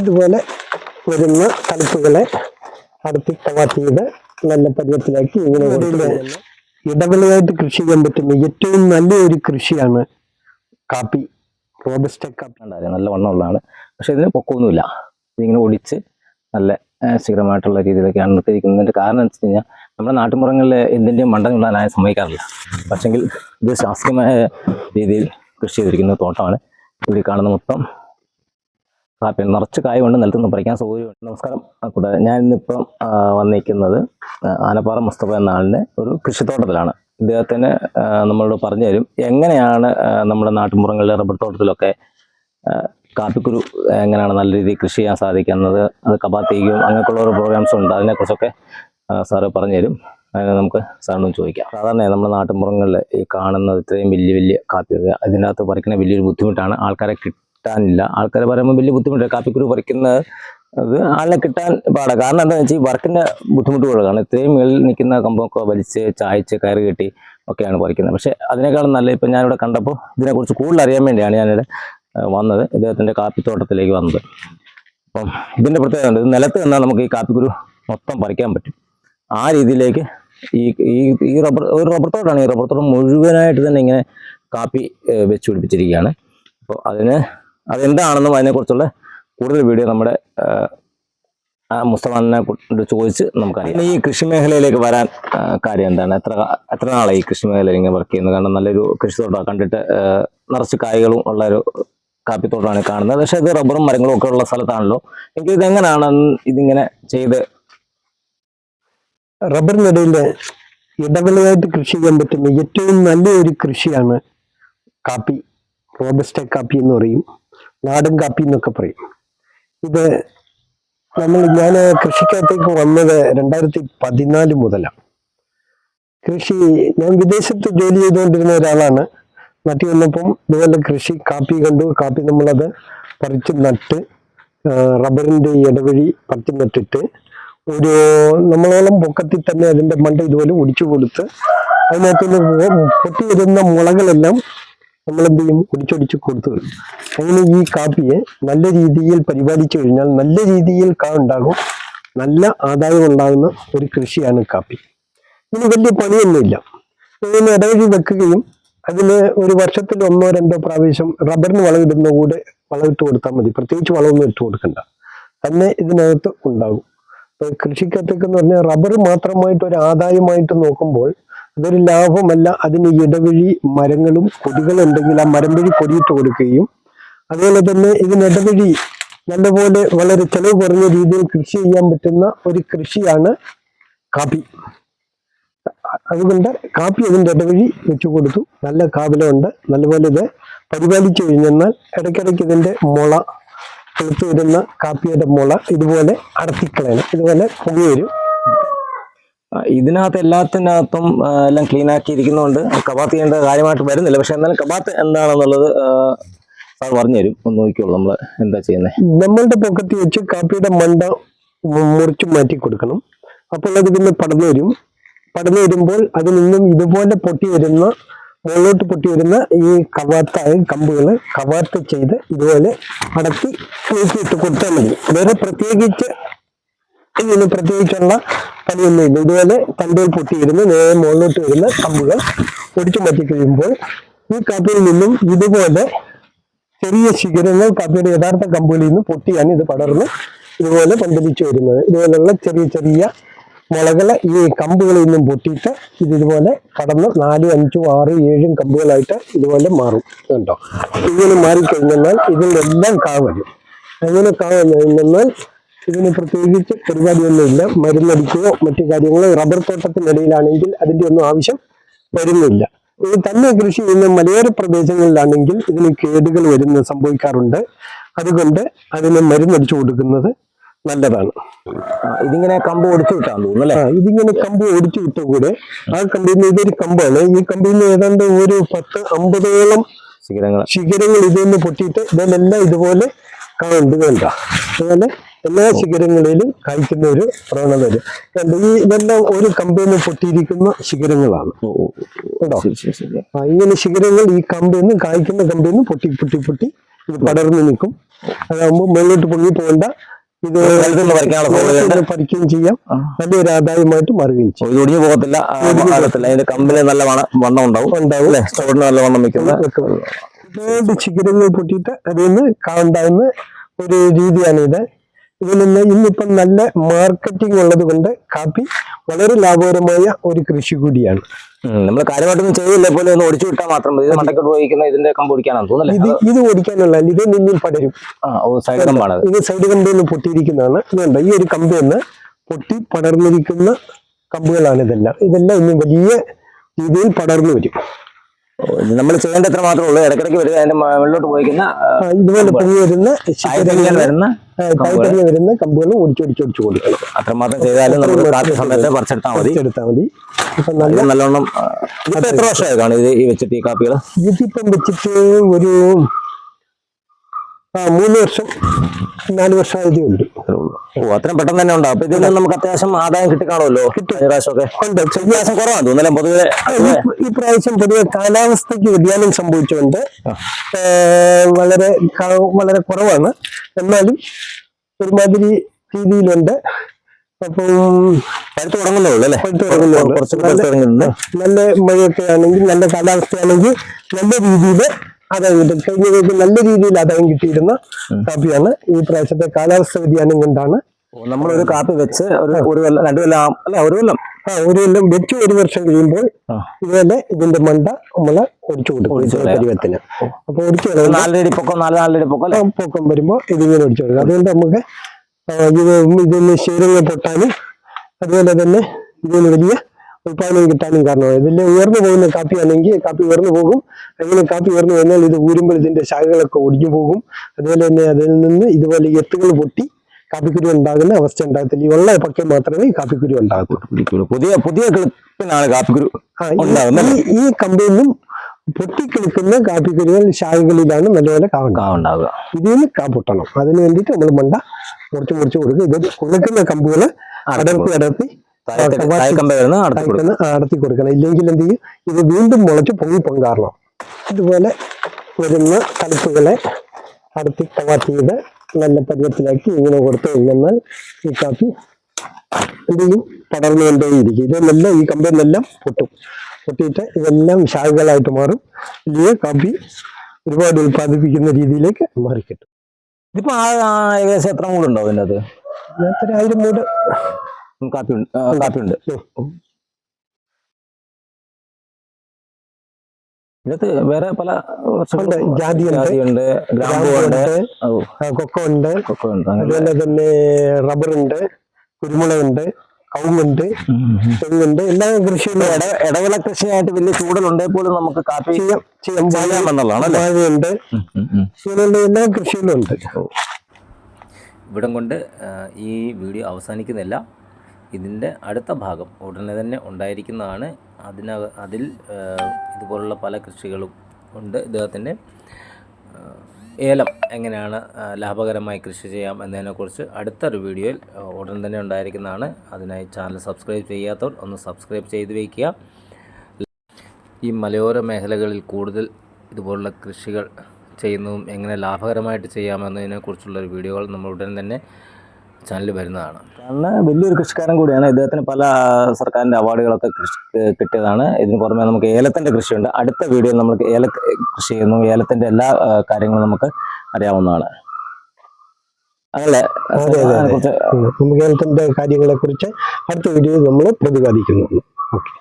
ഇതുപോലെ വരുന്ന തണുപ്പുകളെ അടുത്ത് കവാത്ത് ചെയ്ത് നല്ല പരുവത്തിലാക്കി ഇങ്ങനെ ഇടവിളയായിട്ട് കൃഷി ചെയ്യാൻ പറ്റുന്ന ഏറ്റവും നല്ലൊരു കൃഷിയാണ് കാപ്പി റോബസ്റ്റ കാപ്പി. ഉണ്ടായിരുന്നു നല്ല വണ്ണമുള്ളതാണ്. പക്ഷെ ഇതിന് പൊക്കമൊന്നുമില്ല. ഇതിങ്ങനെ ഒടിച്ച് നല്ല സ്ഥിരമായിട്ടുള്ള രീതിയിലൊക്കെയാണ് നിർത്തിയിരിക്കുന്നതിന്റെ കാരണം എന്ന് വെച്ച് കഴിഞ്ഞാൽ നമ്മുടെ നാട്ടുമ്പുറങ്ങളിൽ എന്തിന്റെയും മണ്ടൻ ഞാൻ സമ്മതിക്കാറില്ല. പക്ഷെങ്കിൽ ഇത് ശാസ്ത്രീയമായ രീതിയിൽ കൃഷി ചെയ്തിരിക്കുന്ന തോട്ടമാണ്. ഇവിടെ കാണുന്ന മൊത്തം കാപ്പി നിറച്ച് കായ കൊണ്ട് നിലത്തുനിന്ന് പറിക്കാൻ സൗകര്യമുണ്ട്. നമസ്കാരം. കൂടെ ആ, വന്നിരിക്കുന്നത് ആനപ്പാറ മുസ്തഫ എന്ന ആളിന്റെ ഒരു കൃഷിത്തോട്ടത്തിലാണ്. ഇദ്ദേഹത്തിന് നമ്മളോട് പറഞ്ഞു തരും എങ്ങനെയാണ് നമ്മുടെ നാട്ടുമ്പുറങ്ങളിലെ റബ്ബർ തോട്ടത്തിലൊക്കെ കാപ്പിക്കുരു എങ്ങനെയാണ് നല്ല രീതിയിൽ കൃഷി ചെയ്യാൻ സാധിക്കുന്നത് അത് കപാത്തിക്കും അങ്ങനെയൊക്കെയുള്ള ഓരോ പ്രോഗ്രാംസ് ഉണ്ട്. അതിനെക്കുറിച്ചൊക്കെ സാറ് പറഞ്ഞു തരും. അതിനെ നമുക്ക് സാറിനൊന്ന് ചോദിക്കാം. സാധാരണ നമ്മുടെ നാട്ടുമ്പുറങ്ങളിൽ ഈ കാണുന്നത് ഇത്രയും വലിയ വലിയ കാപ്പി അതിനകത്ത് പറിക്കുന്ന വലിയൊരു ബുദ്ധിമുട്ടാണ്. ആൾക്കാരെ കിട്ടാനില്ല. ആൾക്കാർ പറയുമ്പോൾ വലിയ ബുദ്ധിമുട്ടില്ല കാപ്പിക്കുരു പറിക്കുന്നത് അത് ആളിനെ കിട്ടാൻ പാടാണ് കാരണം എന്താണെന്ന് വെച്ചാൽ ഈ വർക്കിന്റെ ബുദ്ധിമുട്ട് കൂടുതലാണ് ഇത്രയും മേളിൽ നിൽക്കുന്ന കമ്പൊക്കെ വലിച്ച് ചായച്ച് കയറി കെട്ടി ഒക്കെയാണ് പറിക്കുന്നത്. പക്ഷെ അതിനേക്കാളും നല്ല ഇപ്പം ഞാനിവിടെ കണ്ടപ്പോൾ ഇതിനെക്കുറിച്ച് കൂടുതൽ അറിയാൻ വേണ്ടിയാണ് ഞാനിവിടെ വന്നത്. ഇദ്ദേഹത്തിന്റെ കാപ്പിത്തോട്ടത്തിലേക്ക് വന്നത്. അപ്പം ഇതിന്റെ പ്രത്യേകത ഉണ്ട് നിലത്ത് നിന്നാൽ നമുക്ക് ഈ കാപ്പിക്കുരു മൊത്തം പറിക്കാൻ പറ്റും. ആ രീതിയിലേക്ക് ഈ ഈ ഈ റബ്ബർ ഒരു റബ്ബർ തോട്ടമാണ് ഈ റബ്ബർ തോട്ടം മുഴുവനായിട്ട് തന്നെ ഇങ്ങനെ കാപ്പി വെച്ച് പിടിപ്പിച്ചിരിക്കുകയാണ്. അപ്പോൾ അതിന് അതെന്താണെന്നും അതിനെക്കുറിച്ചുള്ള കൂടുതൽ വീഡിയോ നമ്മുടെ മുസ്തഫാനെ കൊണ്ട് ചോദിച്ച് നമുക്കറിയാം. ഈ കൃഷി മേഖലയിലേക്ക് വരാൻ കാര്യം എന്താണ്? എത്ര എത്ര നാളായി ഈ കൃഷി മേഖലയിൽ ഇങ്ങനെ വർക്ക് ചെയ്യുന്നത് കാരണം നല്ലൊരു കൃഷിത്തോട്ടം കണ്ടിട്ട് നിറച്ച് കായ്കളും ഉള്ള ഒരു കാപ്പിത്തോട്ടമാണ് കാണുന്നത്. പക്ഷെ ഇത് റബ്ബറും മരങ്ങളും ഒക്കെ ഉള്ള സ്ഥലത്താണല്ലോ. എങ്കിൽ ഇതെങ്ങനെയാണ് ഇതിങ്ങനെ ചെയ്ത് റബ്ബറിനിടയിൽ ഇടവിളയായിട്ട് കൃഷി ചെയ്യാൻ പറ്റുന്ന ഏറ്റവും നല്ലൊരു കൃഷിയാണ് കാപ്പി റോബസ്റ്റ കാപ്പി എന്ന് പറയും. നാടൻ കാപ്പി എന്നൊക്കെ പറയും. ഇത് നമ്മൾ ഞാൻ കൃഷിക്കകത്തേക്ക് വന്നത് രണ്ടായിരത്തി പതിനാല് മുതലാണ് കൃഷി ഞാൻ വിദേശത്ത് ജോലി ചെയ്തുകൊണ്ടിരുന്ന ഒരാളാണ്. നാട്ടിൽ വന്നപ്പം ഇതുപോലെ കൃഷി കാപ്പി കണ്ടു. കാപ്പി നമ്മളത് പറിച്ച് നട്ട് റബ്ബറിന്റെ ഇടവഴി പറിച്ച് നട്ടിട്ട് ഒരു നമ്മളോളം പൊക്കത്തിൽ തന്നെ അതിന്റെ മണ്ട ഇതുപോലെ ഒടിച്ചു കൊടുത്ത് അതിനകത്തുനിന്ന് പൊട്ടി വരുന്ന മുളകളെല്ലാം നമ്മൾ എന്ത് ചെയ്യും? ഒടിച്ചൊടിച്ച് കൊടുത്തു വരും അങ്ങനെ ഈ കാപ്പിയെ നല്ല രീതിയിൽ പരിപാലിച്ചു കഴിഞ്ഞാൽ നല്ല രീതിയിൽ കാ ഉണ്ടാകും. നല്ല ആദായം ഉണ്ടാകുന്ന ഒരു കൃഷിയാണ് കാപ്പി. ഇതിന് വലിയ പണിയൊന്നുമില്ല. ഇതിന് ഇടവഴി വെക്കുകയും അതിന് ഒരു വർഷത്തിൽ ഒന്നോ രണ്ടോ പ്രാവശ്യം റബ്ബറിന് വളമിടുന്ന കൂടെ വളമിട്ട് കൊടുത്താൽ മതി. പ്രത്യേകിച്ച് വളമൊന്നും ഇട്ട് കൊടുക്കണ്ട. തന്നെ ഇതിനകത്ത് ഉണ്ടാകും. കൃഷിക്കത്തേക്ക് എന്ന് പറഞ്ഞാൽ റബ്ബർ മാത്രമായിട്ട് ഒരു ആദായമായിട്ട് നോക്കുമ്പോൾ അതൊരു ലാഭമല്ല. അതിന് ഇടവഴി മരങ്ങളും കൊടികളും ഉണ്ടെങ്കിൽ ആ മരം വഴി കൊടിയിട്ട് കൊടുക്കുകയും അതുപോലെ തന്നെ ഇതിനിടവഴി നല്ലപോലെ വളരെ ചെലവ് കുറഞ്ഞ രീതിയിൽ കൃഷി ചെയ്യാൻ പറ്റുന്ന ഒരു കൃഷിയാണ് കാപ്പി. അതുകൊണ്ട് കാപ്പി അതിന്റെ ഇടവഴി വെച്ചു കൊടുത്തു. നല്ല കാവിലുണ്ട് നല്ലപോലെ ഇത് പരിപാലിച്ചു കഴിഞ്ഞെന്നാൽ ഇടയ്ക്കിടയ്ക്ക് ഇതിന്റെ മുള കിളുത്ത് വരുന്ന കാപ്പിയുടെ മുള ഇതുപോലെ അടത്തിക്കളയണം ഇതുപോലെ പൊങ്ങി വരും ഇതിനകത്ത് എല്ലാത്തിനകത്തും എല്ലാം ക്ലീൻ ആക്കിയിരിക്കുന്നതുകൊണ്ട് കബാത്ത് ചെയ്യേണ്ട കാര്യമായിട്ട് വരുന്നില്ല. പക്ഷെ എന്നാലും കബാത്ത് എന്താണെന്നുള്ളത് സാർ പറഞ്ഞു തരും. ഒന്ന് നോക്കിയുള്ളൂ നമ്മൾ എന്താ ചെയ്യുന്നത് നമ്മളുടെ പൊക്കത്തിൽ വെച്ച് കാപ്പിയുടെ മണ്ട മുറിച്ച് മാറ്റി കൊടുക്കണം. അപ്പോൾ അത് പിന്നെ പടന്നു വരും. പടന്നു വരുമ്പോൾ അതിൽ നിന്നും ഇതുപോലെ പൊട്ടി വരുന്ന മുകളിലോട്ട് പൊട്ടി വരുന്ന ഈ കവാത്തായ കമ്പുകൾ കവാത്ത് ചെയ്ത് ഇതുപോലെ അടക്കി തൂക്കിയിട്ട് കൊടുത്താൽ മതി. വേറെ പ്രത്യേകിച്ച് ഇതിന് പ്രത്യേകിച്ചുള്ള പണിയൊന്നുമില്ല ഇതുപോലെ കണ്ടുകൾ പൊട്ടിയിരുന്ന്. നേരെ മുകളിലോട്ട് വരുന്ന കമ്പുകൾ ഒടിച്ചു മാറ്റി കഴിയുമ്പോൾ ഈ കാപ്പിയിൽ നിന്നും ഇതുപോലെ ചെറിയ ശിഖരങ്ങൾ കാപ്പിയുടെ യഥാർത്ഥ കമ്പുകളിൽ നിന്ന് പൊട്ടിയാണ് ഇത് പടർന്ന് ഇതുപോലെ പന്തലിച്ചു വരുന്നത്. ഇതുപോലുള്ള ചെറിയ ചെറിയ മുളകൾ ഈ കമ്പുകളിൽ നിന്നും പൊട്ടിയിട്ട് ഇത് ഇതുപോലെ കടന്ന് നാലും അഞ്ചും ആറും ഏഴും കമ്പുകളായിട്ട് ഇതുപോലെ മാറും. കണ്ടോ? ഇങ്ങനെ മാറിക്കഴിഞ്ഞാൽ ഇതിലെല്ലാം കാ വരും. അങ്ങനെ കാ കഴിഞ്ഞാൽ ഇതിന് പ്രത്യേകിച്ച് പരിപാടിയൊന്നുമില്ല. മരുന്നടിക്കുകയോ മറ്റു കാര്യങ്ങളോ റബ്ബർ തോട്ടത്തിനിടയിലാണെങ്കിൽ അതിന്റെ ഒന്നും ആവശ്യം വരുന്നില്ല. ഇത് തന്നെ കൃഷി ചെയ്യുന്ന മലയോര പ്രദേശങ്ങളിലാണെങ്കിൽ ഇതിന് കേടുകൾ വരുന്ന സംഭവിക്കാറുണ്ട്. അതുകൊണ്ട് അതിന് മരുന്നടിച്ചു കൊടുക്കുന്നത് നല്ലതാണ്. ഇതിങ്ങനെ കമ്പ് ഒടിച്ചു വിട്ടാൽ തോന്നുന്നു ഇതിങ്ങനെ കമ്പ് ഓടിച്ചു വിട്ട കൂടെ ആ കമ്പിൽ നിന്ന് ഇതൊരു കമ്പാണ്. ഈ കമ്പിൽ നിന്ന് ഏതാണ്ട് ഒരു പത്ത് അമ്പതോളം ശിഖരങ്ങൾ. ശിഖരങ്ങൾ ഇതിൽ പൊട്ടിയിട്ട് ഇതിലെല്ലാം ഇതുപോലെ കാണുന്നുണ്ട് അതുപോലെ എല്ലാ ശിഖരങ്ങളിലും കായ്ക്കുന്ന ഒരു പ്രവണത വരും? ഈ ഇതെല്ലാം ഒരു കമ്പിന്ന് പൊട്ടിയിരിക്കുന്ന ശിഖരങ്ങളാണ്. കേട്ടോ ഇങ്ങനെ ശിഖരങ്ങൾ ഈ കമ്പിന്ന് കായ്ക്കുന്ന കമ്പിന്ന് പൊട്ടി പൊട്ടി പൊട്ടി ഇത് പടർന്നു നിൽക്കും. അതാകുമ്പോൾ മുകളിലോട്ട് പൊങ്ങി പോകണ്ട. ഇത്. പറിക്കുകയും ചെയ്യാം. നല്ലൊരു ആദായമായിട്ട് മാറുകയും ചെയ്യും. ഒടിഞ്ഞു പോകത്തില്ല. അതിന്റെ കമ്പിന് നല്ല വണ്ണ- ഉണ്ടാവും. ഉണ്ടാവും. നല്ല വണ്ണം വെക്കുന്ന ഒരുപാട് ശിഖരങ്ങൾ പൊട്ടിയിട്ട് അതിൽ നിന്ന് കാണ്ടാവുന്ന ഒരു രീതിയാണ് ഇത് ഇതിൽ നിന്ന് ഇന്നിപ്പം നല്ല മാർക്കറ്റിംഗ് ഉള്ളത് കൊണ്ട് കാപ്പി വളരെ ലാഭകരമായ ഒരു കൃഷി കൂടിയാണ്. നമ്മൾ കാര്യമായിട്ടൊന്നും ചെയ്തില്ല. പോലെ ഒന്ന് ഒടിച്ചു വിട്ടാൽ മാത്രം മതി. മണ്ടക്കോട്ട് പോയിക്കുന്ന ഇതിന്റെ കമ്പ് ഓടിക്കാനാണ് തോന്നുന്നില്ല? ഇത് ഇത് ഓടിക്കാനുള്ള ഇത് നിന്നും പടരും. സൈഡ് കമ്പാണ് ഇത് സൈഡ് കമ്പിൽ നിന്ന് പൊട്ടിയിരിക്കുന്നതാണ്. ഇതുണ്ട് ഈ ഒരു കമ്പിൽ നിന്ന് പൊട്ടി പടർന്നിരിക്കുന്ന കമ്പുകളാണ് ഇതെല്ലാം. ഇതെല്ലാം ഇനി വലിയ രീതിയിൽ പടർന്നു വരും. നമ്മൾ ചെയ്യേണ്ട എത്ര മാത്രമേ ഉള്ളൂ. ഇടയ്ക്കിടയ്ക്ക് വരിക അതിന്റെ മുകളിലോട്ട് പോയിക്കുന്ന ഇതുപോലെ പൊങ്ങി വരുന്ന ശിഖരങ്ങൾ വരുന്ന താഴ്ത്തറിഞ്ഞ് വരുന്ന കമ്പുകൾ ഒടിച്ചൊടിച്ചൊടിച്ചു കൊടുക്കണം അത്രമാത്രം ചെയ്താലും നമ്മൾ കാപ്പി സമയത്ത് പറിച്ചെടുത്താൽ മതി. എടുത്താൽ മതി. ഇപ്പൊ നല്ല നല്ലോണം എത്ര വർഷമായി കാണും ഇത് ഈ വെച്ചിട്ട് ഈ കാപ്പികൾ ഇതിപ്പം വെച്ചിട്ട് ഒരു ആ മൂന്ന് വർഷം നാല് വർഷം ഉണ്ട് ഓ അത്രയും പെട്ടെന്ന് തന്നെ ഉണ്ടാവും അപ്പൊ ഇതിൽ നമുക്ക് അത്യാവശ്യം ആദായം കിട്ടിക്കാണുമല്ലോ? പ്രാവശ്യമൊക്കെ ഉണ്ട്. കുറവാണ് തോന്നുന്നല്ലേ പൊതുവെ ഈ- പ്രാവശ്യം പൊതുവെ കാലാവസ്ഥയ്ക്ക് വ്യതിയാനം സംഭവിച്ചുകൊണ്ട് വളരെ വളരെ കുറവാണ്. എന്നാലും ഒരുമാതിരി രീതിയിലുണ്ട്. അപ്പം പഴുത്ത് തുടങ്ങുന്നേ അല്ലേ? പഴുത്ത് തുടങ്ങുന്നുള്ളൂ. കുറച്ച് നല്ല മഴയൊക്കെ ആണെങ്കിൽ നല്ല കാലാവസ്ഥയാണെങ്കിൽ നല്ല രീതിയിൽ കിട്ടും കഴിഞ്ഞ ദിവസം നല്ല രീതിയിൽ ആദായം കിട്ടിയിരുന്ന കാപ്പിയാണ്. ഈ പ്രാവശ്യത്തെ കാലാവസ്ഥ വ്യതിയാനം കൊണ്ടാണ് നമ്മളൊരു കാപ്പി വെച്ച് ഒരു ഒരു കൊല്ലം രണ്ടു കൊല്ലം അല്ല ഒരു കൊല്ലം. ആ ഒരു കൊല്ലം വെച്ച് ഒരു വർഷം കഴിയുമ്പോൾ. ഇതുപോലെ ഇതിന്റെ മണ്ട നമ്മൾ ഒടിച്ചു കൊടുക്കും. പരുവത്തിന്. അപ്പൊ ഒടിച്ചു നാലടി നാലരടി പൊക്കം നാല് നാലരടി പൊക്കം പൊക്കം വരുമ്പോ ഇതിങ്ങനെ ഒടിച്ചു കൊടുക്കും. അതുകൊണ്ട് നമുക്ക് ഇത് ഇതിന് ശീലങ്ങൾ പൊട്ടാനും അതുപോലെ തന്നെ ഇതിന് വലിയ ഉൽപാദനം കിട്ടാനും കാരണമാണ് ഇതിൽ ഉയർന്നു പോകുന്ന കാപ്പിയാണെങ്കിൽ കാപ്പി ഉയർന്നു പോകും. അങ്ങനെ കാപ്പി ഉയർന്നു കഴിഞ്ഞാൽ ഇത് ഊരുമ്പോൾ ഇതിന്റെ ശാഖകളൊക്കെ ഒടിഞ്ഞു പോകും. അതുപോലെ തന്നെ അതിൽ നിന്ന് ഇതുപോലെ എത്തുകൾ പൊട്ടി കാപ്പിക്കുരു ഉണ്ടാകുന്ന അവസ്ഥ ഉണ്ടാകത്തില്ല. ഈ വെള്ള പക്കം മാത്രമേ കാപ്പിക്കുരു ഉണ്ടാകത്തുള്ളൂ പുതിയ പുതിയ കിളിപ്പിനാണ് കാപ്പിക്കുരു ഈ- നിന്നും പൊട്ടിക്കിളിക്കുന്ന കാപ്പിക്കുരുകൾ ശാഖകളിലാണ് നല്ലപോലെ കാവുണ്ടാവുക. ഇതിൽ നിന്ന് കാ പൊട്ടണം. അതിന് വേണ്ടിയിട്ട് നമ്മൾ മണ്ട മുറിച്ച് മുറിച്ച് കൊടുക്കുക. ഇത് കൊടുക്കുന്ന കമ്പുകൾ അടർത്തി അടർത്തി അടുത്ത് കൊടുക്കും. കൊടുക്കണം. ഇല്ലെങ്കിൽ എന്ത് ചെയ്യും? ഇത് വീണ്ടും മുളച്ച് പൊങ്ങി പൊങ്കാറണം. ഇതുപോലെ വരുന്ന കലപ്പുകളെ അടുത്ത് കവാറ്റ് ചെയ്ത് നല്ല പരുവത്തിലാക്കി ഇങ്ങനെ കൊടുത്തു കഴിഞ്ഞാൽ ഈ കാപ്പി എന്ത് ചെയ്യും? പടർന്നു കൊണ്ടേയിരിക്കും ഇതെല്ലാം ഈ കമ്പെല്ലാം പൊട്ടും. പൊട്ടിയിട്ട് ഇതെല്ലാം ശാഖകളായിട്ട് മാറും. വലിയ കാപ്പി ഒരുപാട് ഉൽപ്പാദിപ്പിക്കുന്ന രീതിയിലേക്ക് മാറിക്കിട്ടും ഇതിപ്പോ ഏകദേശം എത്ര മൂടുണ്ടോ അതിന്റെ അത് ആയിരം മൂട് കാപ്പി ഉണ്ട്. ഉണ്ട്. ഇതിനകത്ത് വേറെ പല ഉണ്ട്. ജാതിയുണ്ട്. ജാതിയുണ്ട് ഗ്രാമ്പു ഉണ്ട്. ഗ്രാമ്പുണ്ട്, ഓ ആ, കൊക്കോ ഉണ്ട്. ഒക്കെ ഉണ്ട്. അങ്ങനെ അതുപോലെ തന്നെ റബ്ബറുണ്ട് കുരുമുളകുണ്ട് കവുങ്ങുണ്ട്. തെങ്ങുണ്ട് എല്ലാ കൃഷിയും ഇട ഇടവിള കൃഷിയായിട്ട് വലിയ ചൂടലുണ്ടെങ്കിൽ പോലും നമുക്ക് കാപ്പി ചെയ്യാം. ചെയ്യാമെന്നുള്ളതാണ് അല്ലേ വാഴയുണ്ട്. ഉം, ഉം, ഉം. ഇങ്ങനെയുള്ള എല്ലാ കൃഷികളും ഉണ്ട്. ഇവിടം കൊണ്ട് ഈ വീഡിയോ അവസാനിക്കുന്നില്ല. ഇതിന്റെ അടുത്ത ഭാഗം ഉടനെ തന്നെ ഉണ്ടായിരിക്കുന്നതാണ്. അതിന അതിൽ ഇതുപോലുള്ള പല കൃഷികളും ഉണ്ട്. ഇദ്ദേഹത്തിന്റെ ഏലം എങ്ങനെയാണ് ലാഭകരമായി കൃഷി ചെയ്യാം എന്നതിനെക്കുറിച്ച് അടുത്തൊരു വീഡിയോയിൽ ഉടൻ തന്നെ ഉണ്ടായിരിക്കുന്നതാണ്. അതിനായി ചാനൽ സബ്സ്ക്രൈബ് ചെയ്യാത്തവർ ഒന്ന് സബ്സ്ക്രൈബ് ചെയ്ത് വയ്ക്കുക. ഈ മലയോര മേഖലകളിൽ കൂടുതൽ ഇതുപോലുള്ള കൃഷികൾ ചെയ്യുന്നതും എങ്ങനെ ലാഭകരമായിട്ട് ചെയ്യാമെന്നതിനെക്കുറിച്ചുള്ള ഒരു വീഡിയോകൾ നമ്മൾ ഉടൻ തന്നെ ചാനലിൽ വരുന്നതാണ്. അന്ന് വലിയൊരു കൃഷിക്കാരൻ കൂടിയാണ്. ഇദ്ദേഹത്തിന് പല സർക്കാരിന്റെ അവാർഡുകളൊക്കെ കൃഷി കിട്ടിയതാണ്. ഇതിന് പുറമെ നമുക്ക് ഏലത്തിന്റെ കൃഷിയുണ്ട്. അടുത്ത വീഡിയോയിൽ നമുക്ക് ഏല കൃഷി ചെയ്യുന്നു. ഏലത്തിന്റെ എല്ലാ കാര്യങ്ങളും നമുക്ക് അറിയാവുന്നതാണ്. അതല്ലേ? അതെ. നമുക്ക് ഏലത്തിന്റെ കാര്യങ്ങളെ കുറിച്ച് അടുത്ത വീഡിയോയിൽ നമ്മൾ പ്രതിപാദിക്കുന്നു. ഓക്കെ.